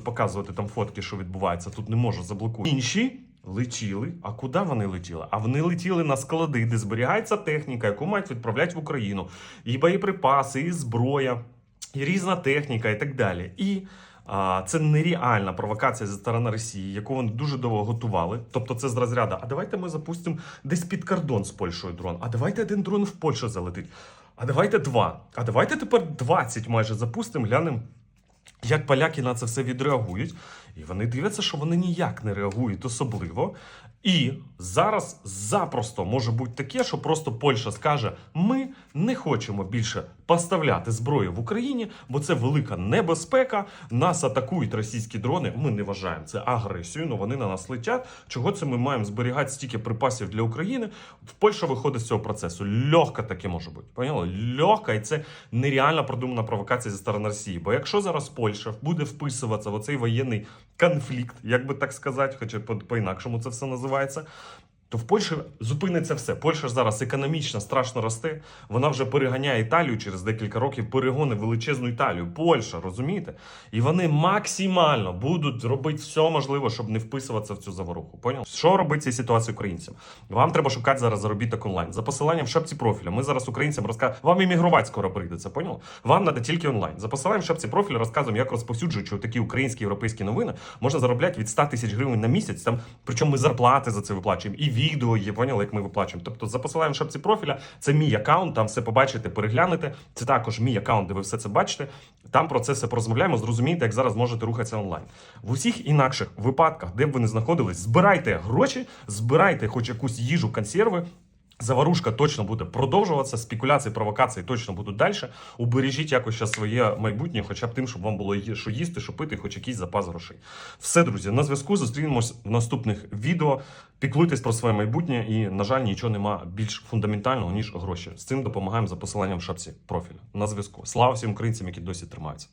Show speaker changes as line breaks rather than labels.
показувати там фотки, що відбувається. Тут не можу заблокувати. Інші летіли. А куди вони летіли? А вони летіли на склади, де зберігається техніка, яку мають відправляти в Україну, і боєприпаси, і зброя, і різна техніка, і так далі. І це нереальна провокація зі сторони Росії, яку вони дуже довго готували. Тобто, це з розряду. А давайте ми запустимо десь під кордон з Польщею дрон. А давайте один дрон в Польщу залетить. А давайте два. А давайте тепер 20 майже запустимо, глянемо. Як поляки на це все відреагують, і вони дивляться, що вони ніяк не реагують особливо. І зараз запросто може бути таке, що просто Польща скаже: ми не хочемо більше поставляти зброю в Україні, бо це велика небезпека. Нас атакують російські дрони. Ми не вважаємо це агресією, але вони на нас летять. Чого це ми маємо зберігати стільки припасів для України? В Польща виходить з цього процесу. Легко таке може бути. Поняли? Легко, і це нереально продумана провокація зі сторони Росії. Бо якщо зараз Польща буде вписуватися в оцей воєнний конфлікт, як би так сказати, хоча по- по-інакшому це все називається. То в Польщі зупиниться все. Польща зараз економічно страшно росте. Вона вже переганяє Італію через декілька років, перегони величезну Італію. Польща, розумієте? І вони максимально будуть робити все можливе, щоб не вписуватися в цю заворуху. Поняв? Що робити цій ситуації українцям? Вам треба шукати зараз заробіток онлайн. За посиланням в шапці профіля. Ми зараз українцям розказуємо. Вам іммігрувати скоро прийдеться, поняв? Вам треба тільки онлайн. За посиланням в шапці профіля розказуємо, як розповсюджуючи такі українські європейські новини, можна заробляти від 100 тисяч гривень на місяць. Там причому ми зарплати за це виплачуємо, і відео є, поняли, як ми виплачуємо. Тобто за посиланням шапці профіля, це мій аккаунт, там все побачите, переглянете. Це також мій аккаунт, де ви все це бачите. Там про це все порозмовляємо, зрозумієте, як зараз можете рухатися онлайн. В усіх інакших випадках, де б ви не знаходились, збирайте гроші, збирайте хоч якусь їжу, консерви. Заварушка точно буде продовжуватися, спекуляції, провокації точно будуть далі. Убережіть якось ще своє майбутнє, хоча б тим, щоб вам було що їсти, що пити, хоч якийсь запас грошей. Все, друзі, на зв'язку зустрінемось в наступних відео. Піклуйтесь про своє майбутнє і, на жаль, нічого нема більш фундаментального, ніж гроші. З цим допомагаємо за посиланням в шапці профіля. На зв'язку. Слава всім українцям, які досі тримаються.